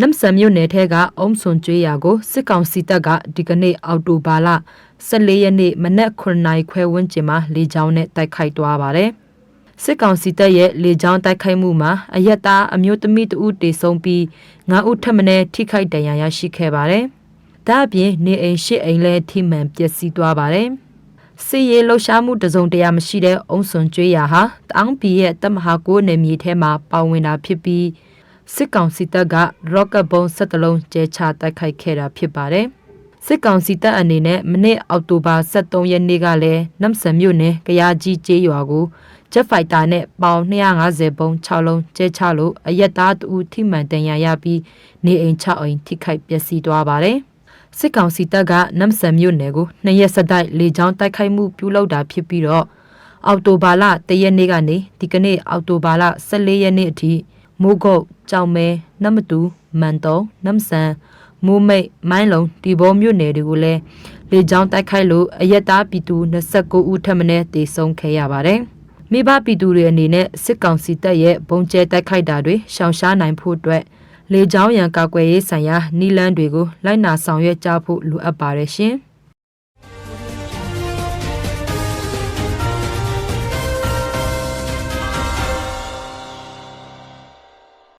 နမ်ဆန်မြို့နယ်ထဲကအုံဆွန်ကျွေးရကိုစစ်ကောင်စီတပ်ကဒီကနေ့အောက်တိုဘာလ14ရက်နေ့မနက်9နာရီခွဲဝန်းကျင်မှာလေကြောင်းနဲ့တိုက်ခိုက်သွားပါတယ်။စစ်ကောင်စီတပ်ရဲ့လေကြောင်းတိုက်ခိုက်မှုမှာအရက်သားအမျိုးသမီးတဦးတေဆုံးပြီး9ဦးထပ်မံထိခိုက်ဒဏ်ရာရရှိခဲ့ပါတယ်။ဒါအပြင်နေအိမ်ရှိအိမ်လည်းထိမှန်ပျက်စီးသွားပါတယ်။စီရီလှရှားမှုတစုံတရာမရှိတဲ့အုံဆွန်ကျွေးရဟာတောင်ပြည်ရဲ့တမဟာကိုနယ်မြေထဲမှာပါဝင်တာဖြစ်ပြီး စစ်ကောင်စီတပ်ကရော့ကတ်ဘုံ17လုံးကျဲချတိုက်ခိုက်ခဲ့တာဖြစ်ပါတယ်။စစ်ကောင်စီတပ်အနေနဲ့မနေ့အောက်တိုဘာ23ရက်နေ့ကလည်းနမ်ဆန်မြို့နယ်ကရာကြီးကျေးရွာကိုဂျက်ဖိုက်တာနဲ့ပေါင်250ဘုံ6လုံးကျဲချလို့အရက်သားတူထိမှန်တန်ရာရပြီးနေအိမ်6အိမ်ထိခိုက်ပျက်စီးသွားပါတယ်။စစ်ကောင်စီတပ်ကနမ်ဆန်မြို့နယ်ကိုနှစ်ရက်ဆက်တိုက်လေကြောင်းတိုက်ခိုက်မှုပြုလုပ်တာဖြစ်ပြီးတော့အောက်တိုဘာလ1ရက်နေ့ကနေဒီကနေ့အောက်တိုဘာလ14ရက်နေ့အထိ မိုးကုတ်ကြောင်မဲနမတူမန်တုံနမ်ဆန်မိုးမိတ်မိုင်းလုံးဒီဘောမြို့နယ်တွေကိုလည်းလေကြောင်းတိုက်ခိုက်လို့အရက်သားပြည်သူ29ဦးထပ်မံတေဆုံးခဲ့ရပါတယ်။မိဘပြည်သူတွေအနေနဲ့စစ်ကောင်စီတပ်ရဲ့ဘုံကျဲတိုက်ခိုက်တာတွေရှောင်ရှားနိုင်ဖို့အတွက်လေကြောင်းရန်ကာကွယ်ရေးဆိုင်ရာနီလန်းတွေကိုလိုက်နာဆောင်ရွက်ကြဖို့လိုအပ်ပါတယ်ရှင်။